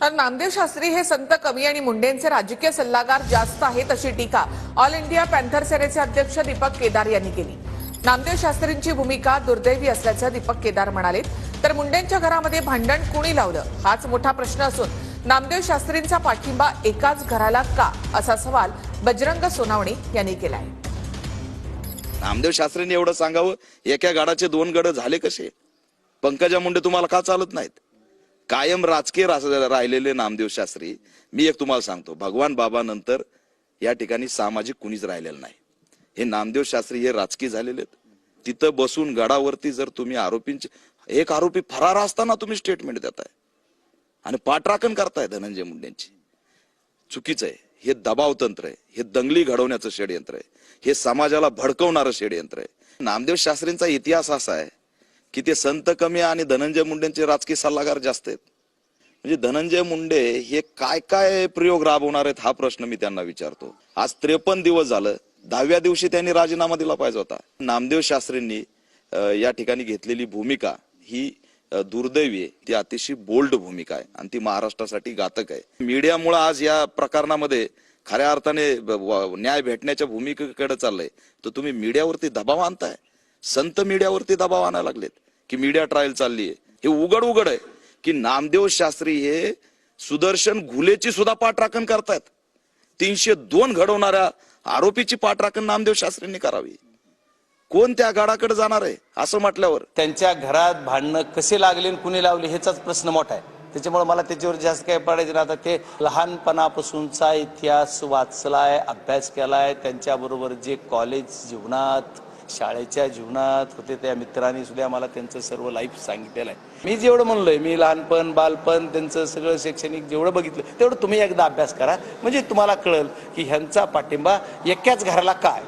तर नामदेव शास्त्री हे संत कवी आणि मुंडेंचे राजकीय सल्लागार जास्त आहेत अशी टीका ऑल इंडिया पॅन्थर सेनेचे अध्यक्ष दीपक केदार यांनी केली. नामदेव शास्त्रींची भूमिका दुर्दैवी असल्याचं दीपक केदार म्हणाले. तर मुंडेंच्या घरामध्ये भांडण कुणी लावलं? हाच मोठा प्रश्न असून नामदेव शास्त्रींचा पाठिंबा एकाच घराला का? असा सवाल बजरंग सोनावणे यांनी केला आहे नामदेव शास्त्रींनी एवढं सांगावं? एका गाडाचे दोन गड झाले कसे? पंकजा मुंडे तुम्हाला का चालत नाहीत? कायम राजकीय राहिलेले नामदेव शास्त्री मी एक तुम्हाला सांगतो भगवान बाबानंतर या ठिकाणी सामाजिक कुणीच राहिलेलं नाही. हे नामदेव शास्त्री हे राजकीय झालेले आहेत. तिथं बसून गडावरती जर तुम्ही आरोपींचे एक आरोपी फरार असताना तुम्ही स्टेटमेंट देताय. आणि पाठराखण करताय धनंजय मुंडेंची. चुकीचं आहे. हे दबाव तंत्र आहे. हे दंगली घडवण्याचं षडयंत्र आहे. हे समाजाला भडकवणारं षडयंत्र आहे. नामदेव शास्त्रींचा इतिहास असा आहे की ते संत कमी आणि धनंजय मुंडेंचे राजकीय सल्लागार जास्त आहेत. म्हणजे धनंजय मुंडे हे काय काय प्रयोग राबवणार आहेत हा प्रश्न मी त्यांना विचारतो. आज त्रेपन्न दिवस झालं दहाव्या दिवशी त्यांनी राजीनामा दिला पाहिजे होता. नामदेव शास्त्रींनी या ठिकाणी घेतलेली भूमिका ही दुर्दैवी आहे. ती अतिशय बोल्ड भूमिका आहे आणि ती महाराष्ट्रासाठी घातक आहे. मीडियामुळे आज या प्रकरणामध्ये खऱ्या अर्थाने न्याय भेटण्याच्या भूमिकेकडे चाललंय. तर तुम्ही मीडियावरती दबाव आणताय? संत मीडियावरती दबाव आणायला लागलेत. की मीडिया ट्रायल चालली आहे हे उघड उघड आहे की नामदेव शास्त्री हे सुदर्शन घुलेची सुद्धा पाठराखण करतायत. तीनशे दोन घडवणाऱ्या आरोपीची पाठराखण नामदेव शास्त्रींनी करावी. कोण त्या गडाकडे जाणार आहे असं म्हटल्यावर? त्यांच्या घरात भांडणं कसे लागले आणि कुणी लावले ह्याचाच प्रश्न मोठा आहे. त्याच्यामुळे मला त्याच्यावर जास्त काही पडायचं नाही. आता ते लहानपणापासूनचा इतिहास वाचलाय अभ्यास केलाय त्यांच्याबरोबर जे कॉलेज जीवनात शाळेच्या जीवनात होते त्या मित्रांनी सुद्धा मला त्यांचं सर्व लाईफ सांगितलेलं आहे. मी जेवढं म्हणलोय मी लहानपण बालपण त्यांचं सगळं शैक्षणिक जेवढं बघितलं तेवढं तुम्ही एकदा अभ्यास करा. म्हणजे तुम्हाला कळेल की ह्यांचा पाठिंबा एकाच घराला काय?